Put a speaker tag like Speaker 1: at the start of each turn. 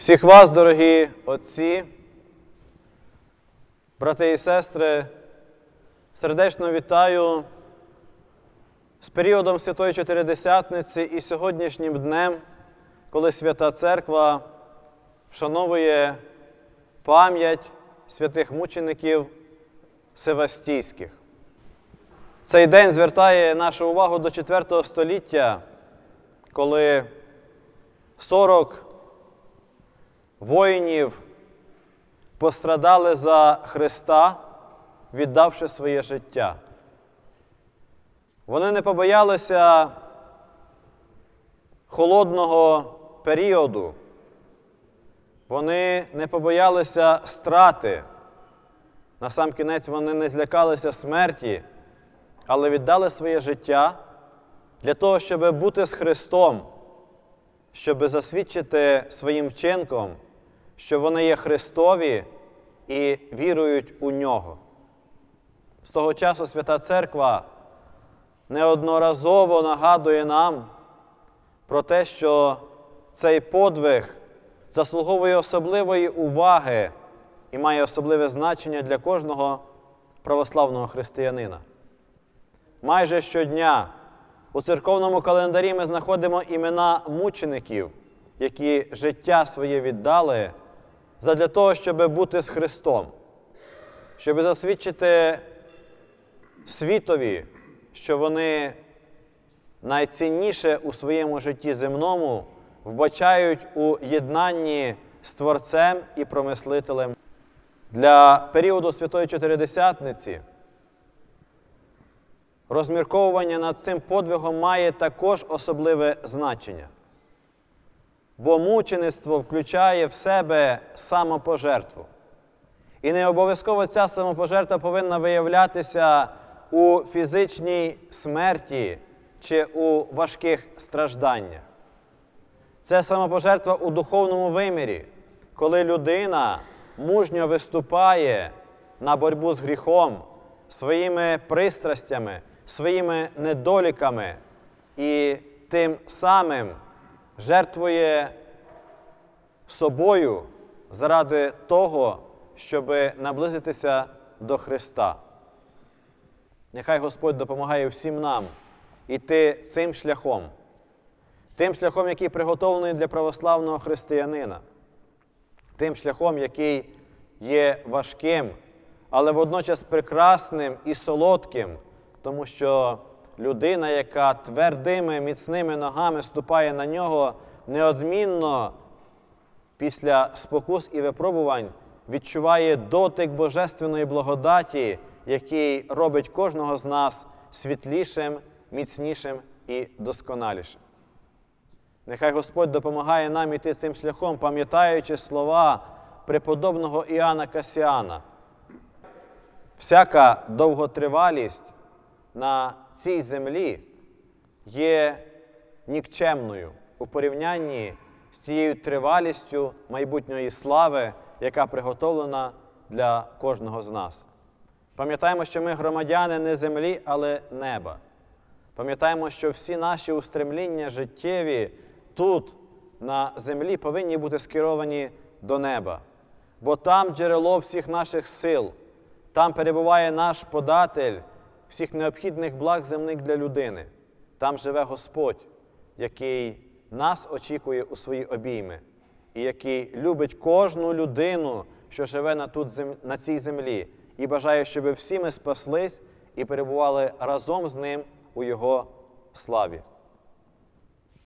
Speaker 1: Всіх вас, дорогі отці, брати і сестри, сердечно вітаю з періодом Святої Чотиридесятниці і сьогоднішнім днем, коли Свята Церква вшановує пам'ять святих мучеників Севастійських. Цей день звертає нашу увагу до IV століття, коли 40 воїнів пострадали за Христа, віддавши своє життя. Вони не побоялися холодного періоду, вони не побоялися страти. Насамкінець вони не злякалися смерті, але віддали своє життя для того, щоб бути з Христом, щоб засвідчити своїм вчинком, що вони є Христові і вірують у нього. З того часу Свята Церква неодноразово нагадує нам про те, що цей подвиг заслуговує особливої уваги і має особливе значення для кожного православного християнина. Майже щодня у церковному календарі ми знаходимо імена мучеників, які життя своє віддали задля того, щоб бути з Христом, щоб засвідчити світові, що вони найцінніше у своєму житті земному вбачають у єднанні з Творцем і промислителем. Для періоду Святої Чотиридесятниці розмірковування над цим подвигом має також особливе значення. Бо мучеництво включає в себе самопожертву. І не обов'язково ця самопожертва повинна виявлятися у фізичній смерті чи у важких стражданнях. Це самопожертва у духовному вимірі, коли людина мужньо виступає на боротьбу з гріхом своїми пристрастями, своїми недоліками і тим самим жертвує собою заради того, щоб наблизитися до Христа. Нехай Господь допомагає всім нам іти цим шляхом, тим шляхом, який приготовлений для православного християнина, тим шляхом, який є важким, але водночас прекрасним і солодким, тому що людина, яка твердими, міцними ногами ступає на нього, неодмінно після спокус і випробувань відчуває дотик Божественної благодаті, який робить кожного з нас світлішим, міцнішим і досконалішим. Нехай Господь допомагає нам іти цим шляхом, пам'ятаючи слова преподобного Іоанна Касіана. Всяка довготривалість на цій землі є нікчемною у порівнянні з тією тривалістю майбутньої слави, яка приготовлена для кожного з нас. Пам'ятаємо, що ми громадяни не землі, але неба. Пам'ятаємо, що всі наші устремління життєві тут, на землі, повинні бути скеровані до неба, бо там джерело всіх наших сил, там перебуває наш податель всіх необхідних благ земних для людини. Там живе Господь, який нас очікує у свої обійми, і який любить кожну людину, що живе на, тут, на цій землі, і бажає, щоб всі ми спаслись і перебували разом з ним у Його славі.